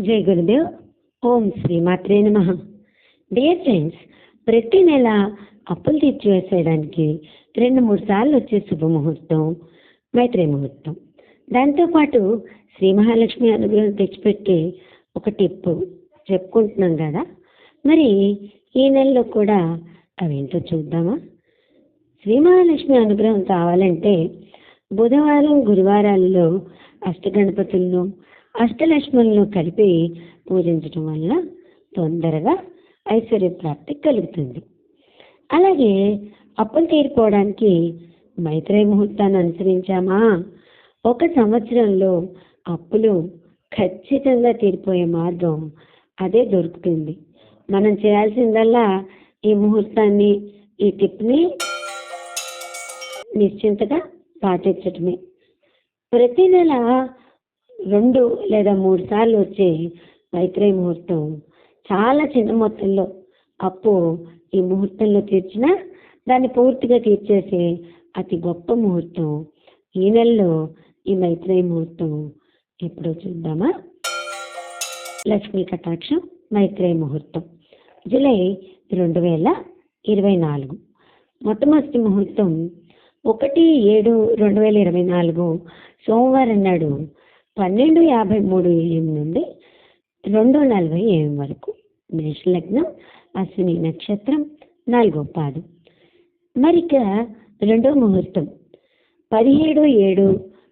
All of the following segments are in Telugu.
జై గురుదేవ్. ఓం శ్రీ మాత్రే నమ. డియర్ ఫ్రెండ్స్ ప్రతి నెల అప్పులు తీర్చివేసేయడానికి రెండు మూడు సార్లు వచ్చే శుభముహూర్తం మైత్రే ముహూర్తం. దాంతోపాటు శ్రీ మహాలక్ష్మి అనుగ్రహం తెచ్చిపెట్టి ఒక టిప్ చెప్పుకుంటున్నాం కదా. మరి ఈ నెలలో కూడా అవేంటో చూద్దామా? శ్రీ మహాలక్ష్మి అనుగ్రహం కావాలంటే బుధవారం గురువారాల్లో అష్టగణపతులను అష్టలక్ష్మణులను కలిపి పూజించడం వల్ల తొందరగా ఐశ్వర్య ప్రాప్తి కలుగుతుంది. అలాగే అప్పులు తీరిపోవడానికి మైత్రేయ ముహూర్తాన్ని అనుసరించామా? ఒక సంవత్సరంలో అప్పులు ఖచ్చితంగా తీరిపోయే మార్గం అదే దొరుకుతుంది. మనం చేయాల్సిందల్లా ఈ ముహూర్తాన్ని ఈ టిప్ని నిశ్చింతగా పాటించటమే. ప్రతి నెల రెండు లేదా మూడు సార్లు వచ్చే మైత్రేయ ముహూర్తం. చాలా చిన్న మొత్తంలో. అప్పు ఈ ముహూర్తంలో తీర్చినా దాన్ని పూర్తిగా తీర్చేసే అతి గొప్ప ముహూర్తం ఈ నెలలో ఈ మైత్రేయ ముహూర్తం. ఎప్పుడో చూద్దామా? లక్ష్మీ కటాక్షం మైత్రేయ ముహూర్తం. జూలై రెండు వేల ఇరవై నాలుగు. మొట్టమొదటి ముహూర్తం ఒకటి ఏడు రెండు వేల ఇరవై నాలుగు. సోమవారం నాడు పన్నెండు యాభై మూడు ఏఎం నుండి రెండు నలభై ఏఎం వరకు మేషలగ్నం అశ్విని నక్షత్రం నాలుగో పాదం. మరిక రెండో ముహూర్తం పదిహేడు ఏడు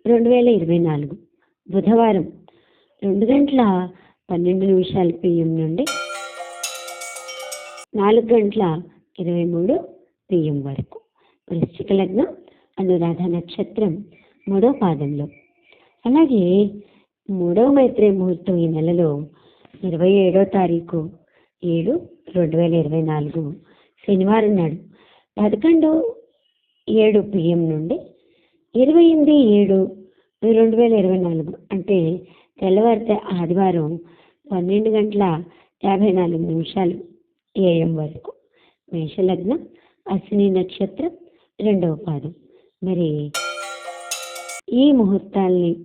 రెండు వేల ఇరవై నాలుగు బుధవారం రెండు గంటల పన్నెండు నిమిషాల పిఎం నుండి నాలుగు గంటల ఇరవై మూడు పిఎం వరకు వృశ్చిక లగ్నం అనురాధ నక్షత్రం మూడో పాదంలో. అలాగే మూడవ మైత్రేయ ముహూర్తం ఈ నెలలో ఇరవై ఏడో తారీఖు ఏడు రెండు వేల ఇరవై నాలుగు శనివారం నాడు పదకొండు ఏడు పిఎం నుండి ఇరవై ఎనిమిది ఏడు రెండు వేల ఇరవై నాలుగు అంటే తెల్లవారితే ఆదివారం పన్నెండు గంటల యాభై నాలుగు నిమిషాలు ఏఎం వరకు మేషలగ్నం అశ్విని నక్షత్రం రెండవ పాదం. మరి ఈ ముహూర్తాల్ని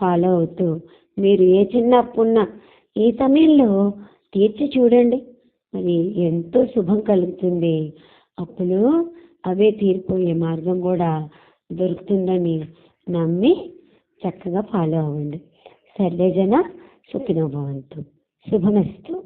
ఫాలో అవుతూ మీరు ఏ చిన్న అప్పున్నా ఈ సమయంలో తీర్చి చూడండి. మరి ఎంతో శుభం కలుగుతుంది. అప్పులు అవే తీరిపోయే మార్గం కూడా దొరుకుతుందని నమ్మి చక్కగా ఫాలో అవ్వండి. సర్వేజన సుఖినోభవంతు శుభమస్తు.